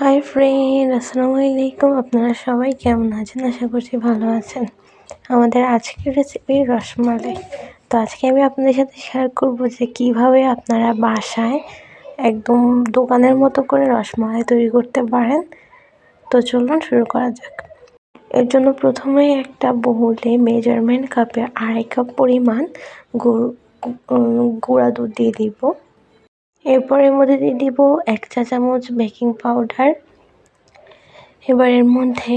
Hi friend আসসালামু আলাইকুম আপনারা সবাই কেমন আছেন? আশা করছি ভালো আছেন। আমাদের আজকের রেসিপি রসমালাই। তো আজকে আমি আপনাদের সাথে শেয়ার করব যে কীভাবে আপনারা বাসায় একদম দোকানের মতো করে রসমালাই তৈরি করতে পারেন। তো চলুন শুরু করা যাক। এর জন্য প্রথমেই একটা বহুলে মেজারমেন্ট কাপে আড়াই কাপ পরিমাণ গরু গুঁড়া দুধ দিয়ে দিব। এরপর এর মধ্যে দিয়ে দিব এক চা চামচ বেকিং পাউডার। এবার এর মধ্যে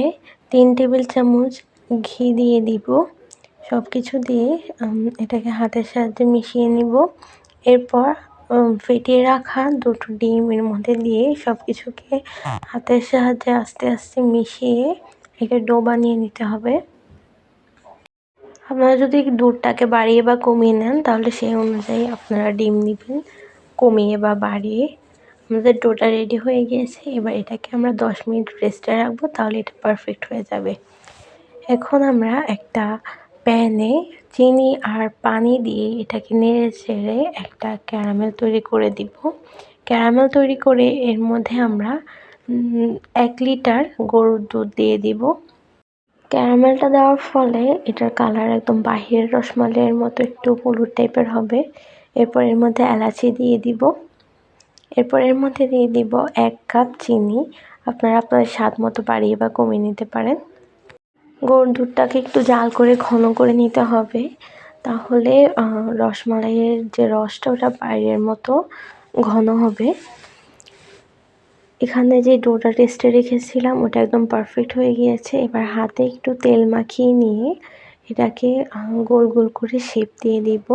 তিন টেবিল চামচ ঘি দিয়ে দিব। সব কিছু দিয়ে এটাকে হাতের সাহায্যে মিশিয়ে নিব। এরপর ফেটিয়ে রাখা দুটো ডিম এর মধ্যে দিয়ে সব কিছুকে হাতের সাহায্যে আস্তে আস্তে মিশিয়ে একে ডো বানিয়ে নিতে হবে। আপনারা যদি দুধটাকে বাড়িয়ে বা কমিয়ে নেন তাহলে সেই অনুযায়ী আপনারা ডিম নেবেন কমিয়ে বা বাড়িয়ে আমাদের ডোটা রেডি হয়ে গিয়েছে, এবার এটাকে আমরা দশ মিনিট রেস্টে রাখব, তাহলে এটা পারফেক্ট হয়ে যাবে। এখন আমরা একটা প্যানে চিনি আর পানি দিয়ে এটাকে নেড়ে ছেড়ে একটা ক্যারামেল তৈরি করে দিব। ক্যারামেল তৈরি করে এর মধ্যে আমরা এক লিটার গরুর দুধ দিয়ে দিব। ক্যারামেলটা দেওয়ার ফলে এটার কালার একদম বাহিরের রসমালাইয়ের মতো, একটু হলুদ টাইপের হবে। এরপর এর মধ্যে এলাচি দিয়ে দিব। এরপর এর মধ্যে দিয়ে দিব এক কাপ চিনি। আপনারা আপনাদের স্বাদ মতো বাড়িয়ে বা কমিয়ে নিতে পারেন। গরুর দুধটাকে একটু জাল করে ঘন করে নিতে হবে। তাহলে রসমালাইয়ের যে রসটা, ওটা বাইরের মতো ঘন হবে। এখানে যে ডোটা টেস্টে রেখেছিলাম, ওটা একদম পারফেক্ট হয়ে গিয়েছে। এবার হাতে একটু তেল মাখিয়ে নিয়ে এটাকে গোল গোল করে শেপ দিয়ে দিব।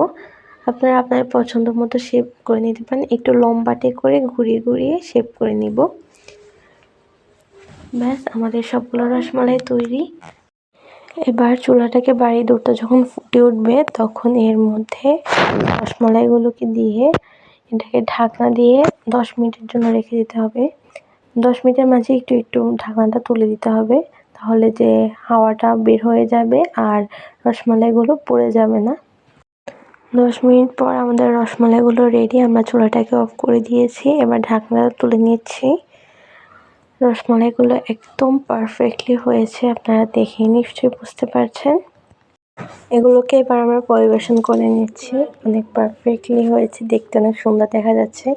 আপনারা আপনার পছন্দ মতো শেপ করে নিতে পারেন। একটু লম্বাটে করে ঘুরিয়ে ঘুরিয়ে শেপ করে নিব। ব্যাস, আমাদের সবগুলো রসমালাই তৈরি। এবার চুলাটাকে বাড়িয়ে দুধটা যখন ফুটে উঠবে, তখন এর মধ্যে রসমালাইগুলোকে দিয়ে এটাকে ঢাকনা দিয়ে দশ মিনিটের জন্য রেখে দিতে হবে। দশ মিনিটের মাঝে একটু একটু ঢাকনাটা তুলে দিতে হবে, তাহলে যে হাওয়াটা বের হয়ে যাবে আর রসমালাইগুলো পড়ে যাবে না। দশ মিনিট পর আমাদের রসমালাইগুলো রেডি আমরা চুলাটাকে অফ করে দিয়েছি। এবার ঢাকনাটা তুলে নিচ্ছি। রসমালাইগুলো একদম পারফেক্টলি হয়েছে, আপনারা দেখে নিশ্চয়ই বুঝতে পারছেন। এগুলোকে এবার আমরা পরিবেশন করে নিচ্ছি। অনেক পারফেক্টলি হয়েছে, দেখতে অনেক সুন্দর দেখা যাচ্ছে।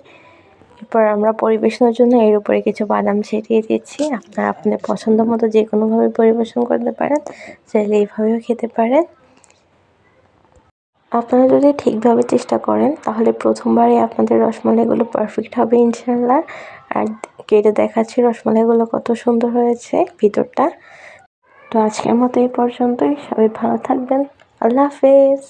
এরপর আমরা পরিবেশনের জন্য এর উপরে কিছু বাদাম ছিটিয়ে দিচ্ছি। আপনারা আপনাদের পছন্দ মতো যে কোনোভাবে পরিবেশন করতে পারেন, চাইলে এইভাবেও খেতে পারেন। আপনারা যদি ঠিকভাবে চেষ্টা করেন, তাহলে প্রথমবারে আপনাদের রসমালাইগুলো পারফেক্ট হবে ইনশাল্লাহ আর কেটে দেখাচ্ছি রসমালাইগুলো কত সুন্দর হয়েছে ভিতরটা। তো আজকের মতো এই পর্যন্তই। সবাই ভালো থাকবেন। আল্লাহ হাফেজ।